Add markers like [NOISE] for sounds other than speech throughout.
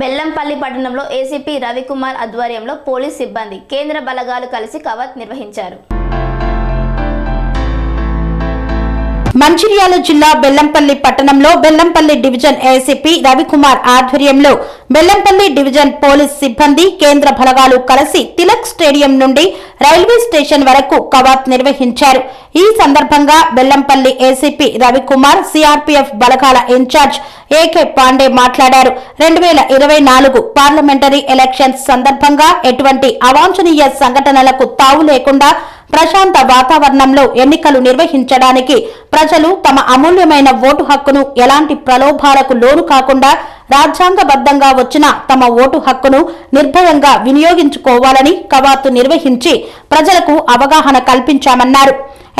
బెల్లంపల్లి పట్టణంలో ఏసీపీ రవికుమార్ ఆధ్వర్యంలో పోలీస్ సిబ్బంది కేంద్ర బలగాలు కలిసి కవాత్ నిర్వహించారు. మంచిర్యాల జిల్లా బెల్లంపల్లి పట్టణంలో బెల్లంపల్లి డివిజన్ ఏసీపీ రవికుమార్ ఆధ్వర్యంలో బెల్లంపల్లి డివిజన్ పోలీస్ సిబ్బంది కేంద్ర బలగాలు కలిసి తిలక్ స్టేడియం నుండి రైల్వే స్టేషన్ వరకు కవాత్ నిర్వహించారు. ఈ సందర్భంగా బెల్లంపల్లి ఏసీపీ రవికుమార్ సిఆర్పీఎఫ్ బలగాల ఇన్ఛార్జ్ ఏకే పాండే మాట్లాడారు. రెండు వేల ఇరవై నాలుగు పార్లమెంటరీ ఎలక్షన్స్ సందర్భంగా ఎటువంటి అవాంఛనీయ సంఘటనలకు తావు లేకుండా ప్రశాంత వాతావరణంలో ఎన్నికలు నిర్వహించడానికి ప్రజలు తమ అమూల్యమైన ఓటు హక్కును ఎలాంటి ప్రలోభాలకు లోను కాకుండా రాజ్యాంగబద్ధంగా వచ్చిన తమ ఓటు హక్కును నిర్భయంగా వినియోగించుకోవాలని కవాతు నిర్వహించి ప్రజలకు అవగాహన కల్పించామన్నారు.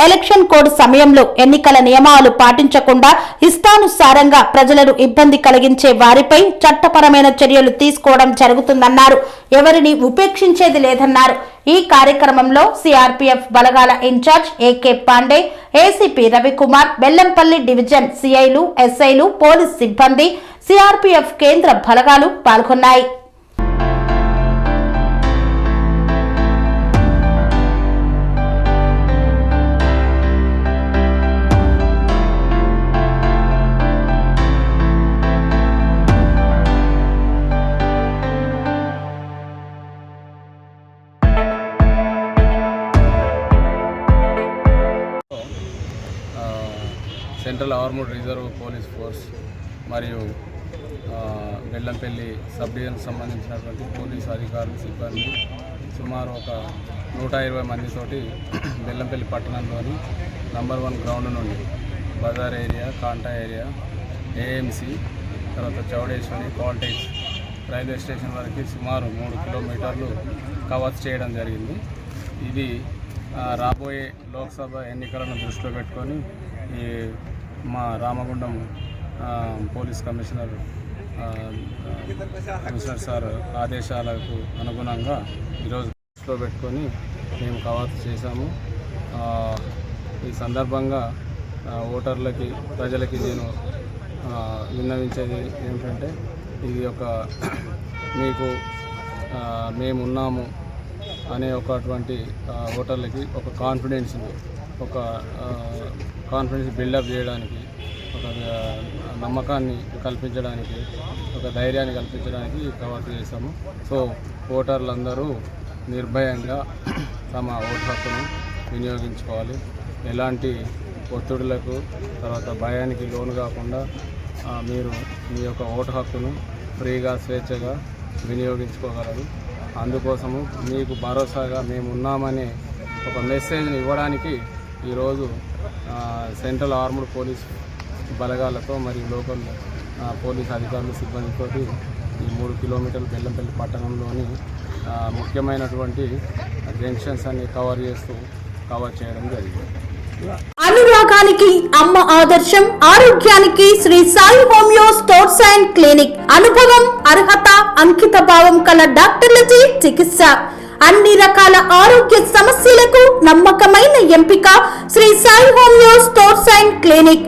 ఎలక్షన్ కోడ్ సమయంలో ఎన్నికల నియమాలు పాటించకుండా ఇష్టానుసారంగా ప్రజలను ఇబ్బంది కలిగించే వారిపై చట్టపరమైన చర్యలు తీసుకోవడం జరుగుతుందన్నారు. ఎవరిని ఉపేక్షించేది లేదన్నారు. ఈ కార్యక్రమంలో సిఆర్పీఎఫ్ బలగాల incharge AK Pandey ACP Ravikumar Bellampalli division సిఐలు ఎస్ఐలు పోలీస్ సిబ్బంది సిఆర్పీఎఫ్ కేంద్ర బలగాలు పాల్గొన్నాయి. Central armoured reserve police force మరియు బెల్లంపల్లి సబ్ డివిజన్ సంబంధించినటువంటి పోలీసు అధికారులు సిబ్బంది సుమారు ఒక నూట ఇరవై మందితోటి [CLEARS THROAT] బెల్లంపల్లి పట్టణంలోని నంబర్ వన్ గ్రౌండ్ నుండి బజార్ ఏరియా కాంటా ఏరియా ఏఎంసి తర్వాత చౌడేశ్వరి కాల్టేజ్ రైల్వే స్టేషన్ వరకు సుమారు మూడు కిలోమీటర్లు కవర్ చేయడం జరిగింది. ఇది రాబోయే లోక్సభ ఎన్నికలను దృష్టిలో పెట్టుకొని ఈ మా Ramagundam police commissioner commissioner sir ఆదేశాలకు అనుగుణంగా ఈరోజు దృష్టిలో పెట్టుకొని మేము కవాతు చేశాము. ఈ సందర్భంగా ఓటర్లకి ప్రజలకి నేను విన్నవించేది ఏమిటంటే ఇది ఒక [CLEARS THROAT] మీకు మేమున్నాము అనే ఒకటువంటి ఓటర్లకి ఒక కాన్ఫిడెన్స్ని ఒక కాన్ఫిడెన్స్ బిల్డప్ చేయడానికి ఒక నమ్మకాన్ని కల్పించడానికి ఒక ధైర్యాన్ని కల్పించడానికి కవర్ చేశాము. సో ఓటర్లందరూ నిర్భయంగా తమ ఓటు హక్కును వినియోగించుకోవాలి. ఎలాంటి ఒత్తిడులకు తర్వాత భయానికి లోను కాకుండా మీరు మీ యొక్క ఓటు హక్కును ఫ్రీగా స్వేచ్ఛగా వినియోగించుకోగలరు. అందుకోసము మీకు భరోసాగా మేము ఉన్నామనే ఒక మెసేజ్ని ఇవ్వడానికి ఈరోజు సెంట్రల్ ఆర్మ్డ్ పోలీస్ బలగాలతో మరియు లోకల్ పోలీస్ అధికారులు సిబ్బందితో ఈ మూడు కిలోమీటర్ల బెల్లంపల్లి పట్టణంలోని ముఖ్యమైనటువంటి జంక్షన్స్ అన్ని కవర్ చేస్తూ కవర్ చేయడం జరిగింది. అనురాగానికి అమ్మ ఆదర్శం ఆరోగ్యానికి Shri Sai homeo stores and clinic. అనుభవం అర్హత అంకిత భావం కల డాక్టర్లచే చికిత్స. అన్ని రకాల ఆరోగ్య సమస్యలకు నమ్మకమైన ఎంపిక Shri Sai homeo stores and clinic.